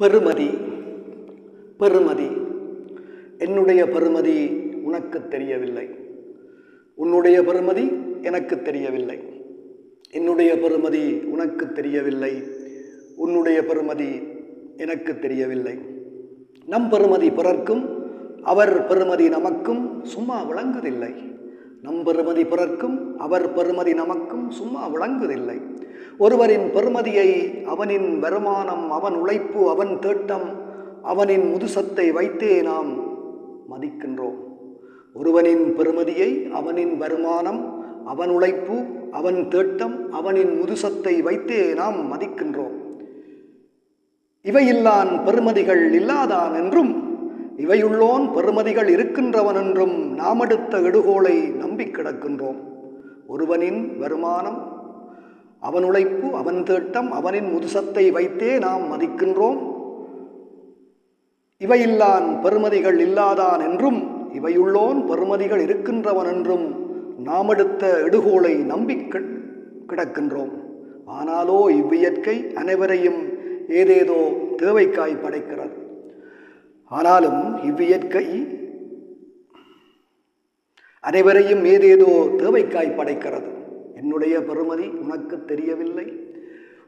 பெருமதி பெருமதி. என்னுடைய பெருமதி உனக்கு தெரியவில்லை. உன்னுடைய பெருமதி எனக்கு தெரியவில்லை. என்னுடைய பெருமதி உனக்கு தெரியவில்லை. உன்னுடைய பெருமதி எனக்கு தெரியவில்லை. நம் பெருமதி பிறர்க்கும் அவர் பெருமதி நமக்கும் சும்மா விளங்குதில்லை நம் பெருமதி பிறர்க்கும் அவர் பெருமதி நமக்கும் சும்மா விளங்குதில்லை ஒருவரின் பெருமதியை அவனின் வருமானம் அவன் உழைப்பு அவன் தேட்டம் அவனின் முதுசத்தை வைத்தே நாம் மதிக்கின்றோம். ஒருவனின் பெருமதியை அவனின் வருமானம் அவன் உழைப்பு அவன் தேட்டம் அவனின் முதுசத்தை வைத்தே நாம் மதிக்கின்றோம். இவையில்லான் பெருமதிகள் இல்லாதான் என்றும் இவையுள்ளோன் பெருமதிகள் இருக்கின்றவன் என்றும் எடுகோளை நம்பி கிடக்கின்றோம். ஒருவனின் வருமானம் அவன் உழைப்பு அவன் தேட்டம் அவனின் முதுசத்தை வைத்தே நாம் மதிக்கின்றோம். இவையில்லான் பெருமதிகள் இல்லாதான் என்றும் இவையுள்ளோன் பெருமதிகள் இருக்கின்றவன் என்றும் நாம் எடுத்த எடுகோளை நம்பி கிடக்கின்றோம். ஆனாலோ இவ்வியற்கை அனைவரையும் ஏதேதோ தேவைக்காய் படைக்கிறது. ஆனாலும் இவ்வியற்கை அனைவரையும் ஏதேதோ தேவைக்காய் படைக்கிறது. என்னுடைய பெருமதி உனக்கு தெரியவில்லை.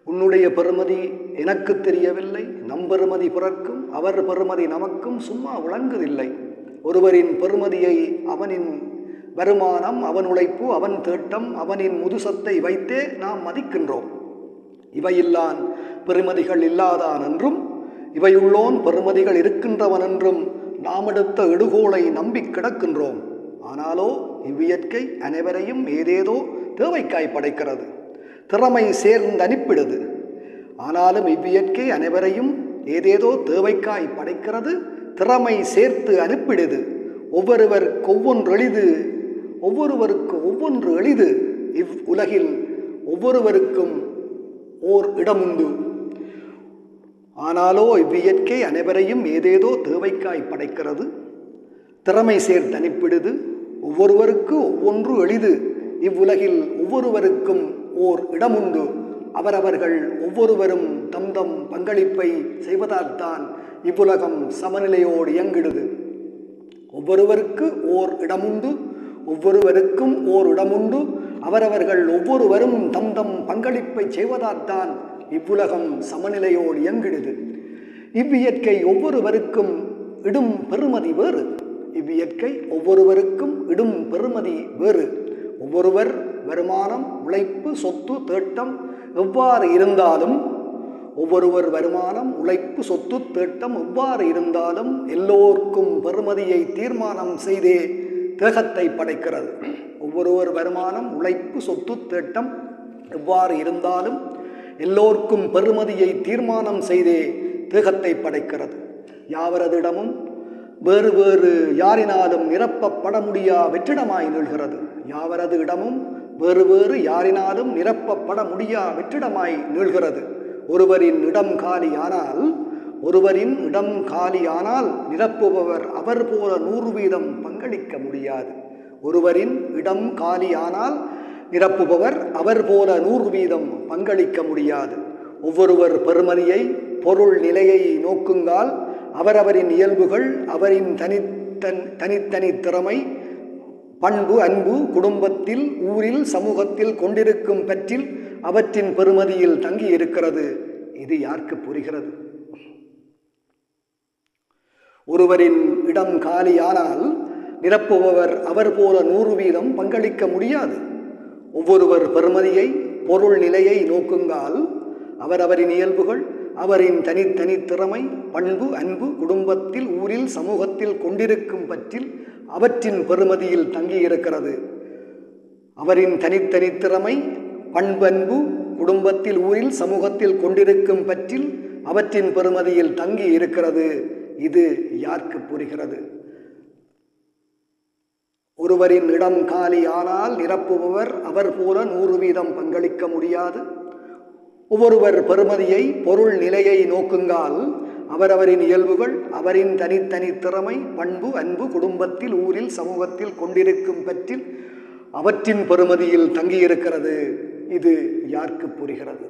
உன்னுடைய பெருமதி எனக்கு தெரியவில்லை. நம் பெருமதி பிறர்க்கும் அவர் பெருமதி நமக்கும் சும்மா விளங்குதில்லை. ஒருவரின் பெருமதியை அவனின் வருமானம் அவன் உழைப்பு அவன் தேட்டம் அவனின் முதுசத்தை வைத்தே நாம் மதிக்கின்றோம். இவையில்லான் பெருமதிகள் இல்லாதான் என்றும் இவையுள்ளோன் பெருமதிகள் இருக்கின்றவனென்றும் நாம் எடுத்த எடுகோளை நம்பி கிடக்கின்றோம். ஆனாலோ இவ்வியற்கை அனைவரையும் ஏதேதோ தேவைக்காய் படைக்கிறது. திறமை சேர்ந்து அனுப்பிடுது ஆனாலும் இவ்வியற்கை அனைவரையும் ஏதேதோ தேவைக்காய் படைக்கிறது திறமை சேர்த்து அனுப்பிடுது. ஒவ்வொருவருக்கு ஒவ்வொன்று எளிது ஒவ்வொருவருக்கு ஒவ்வொன்று எளிது. இவ் உலகில் ஒவ்வொருவருக்கும் ஓர் இடமுண்டு ஆனாலோ இவ்வியற்கை அனைவரையும் ஏதேதோ தேவைக்காய் படைக்கிறது. திறமை சேர் தனிப்பிடுது ஒவ்வொருவருக்கு ஒவ்வொன்று எளிது. இவ்வுலகில் ஒவ்வொருவருக்கும் ஓர் இடமுண்டு. அவரவர்கள் ஒவ்வொருவரும் தம் தம் பங்களிப்பை செய்வதால்தான் இவ்வுலகம் சமநிலையோடு இயங்கிடுது. ஒவ்வொருவருக்கு ஓர் இடமுண்டு ஒவ்வொருவருக்கும் ஓர் இடமுண்டு. அவரவர்கள் ஒவ்வொருவரும் தம் தம் பங்களிப்பை செய்வதால்தான் இவ்வுலகம் சமநிலையோடு இயங்கிடுது இவ்வியற்கை ஒவ்வொருவருக்கும் இடும் பெருமதி வேறு. இவ்வியற்கை ஒவ்வொருவருக்கும் இடும் பெருமதி வேறு. ஒவ்வொருவர் வருமானம் உழைப்பு சொத்து தேட்டம் எவ்வாறு இருந்தாலும் ஒவ்வொருவர் வருமானம் உழைப்பு சொத்து தேட்டம் எவ்வாறு இருந்தாலும் எல்லோருக்கும் பெருமதியை தீர்மானம் செய்தே தேகத்தை படைக்கிறது. ஒவ்வொருவர் வருமானம் உழைப்பு சொத்து தேட்டம் எவ்வாறு இருந்தாலும் எல்லோருக்கும் பெருமதியை தீர்மானம் செய்தே தேகத்தை படைக்கிறது. யாவரதிடமும் வேறு வேறு யாரினாலும் நிரப்பப்பட முடியா வெற்றிடமாய் நிகழ்கிறது. யாவரது இடமும் வேறு வேறு யாரினாலும் நிரப்பப்பட முடியா வெற்றிடமாய் நிகழ்கிறது. ஒருவரின் இடம் காலியானால் ஒருவரின் இடம் காலியானால் நிரப்புபவர் அவர் போல நூறு வீதம் பங்களிக்க முடியாது. ஒருவரின் இடம் காலியானால் நிரப்புபவர் அவர் போல நூறு வீதம் பங்களிக்க முடியாது. ஒவ்வொருவர் பெருமதியை பொருள் நிலையை நோக்குங்கால் அவரவரின் இயல்புகள் அவரின் தனித்தன் தனித்தனி திறமை பண்பு அன்பு குடும்பத்தில் ஊரில் சமூகத்தில் கொண்டிருக்கும் பற்றில் அவற்றின் பெருமதியில் தங்கி இருக்கிறது. இது யாருக்கு புரிகிறது? ஒருவரின் இடம் காலியானால் நிரப்புபவர் அவர் போல நூறு வீதம் பங்களிக்க முடியாது. ஒவ்வொருவர் பெருமதியை பொருள் நிலையை நோக்குங்கால் அவரவரின் இயல்புகள் அவரின் தனித்தனி திறமை பண்பு அன்பு குடும்பத்தில் ஊரில் சமூகத்தில் கொண்டிருக்கும் பற்றில் அவற்றின் பெருமதியில் தங்கியிருக்கிறது. அவரின் தனித்தனி திறமை பண்பன்பு குடும்பத்தில் ஊரில் சமூகத்தில் கொண்டிருக்கும் பற்றில் அவற்றின் பெருமதியில் தங்கி இருக்கிறது இது யாருக்கு புரிகிறது? ஒருவரின் இடம் காலியானால் நிரப்புபவர் அவர் போல நூறு வீதம் பங்களிக்க முடியாது. ஒவ்வொருவர் பெருமதியை பொருள் நிலையை நோக்குங்கால் அவரவரின் இயல்புகள் அவரின் தனித்தனி திறமை பண்பு அன்பு குடும்பத்தில் ஊரில் சமூகத்தில் கொண்டிருக்கும் பற்றில் அவற்றின் பெருமதியில் தங்கியிருக்கிறது. இது யாருக்கு புரிகிறது?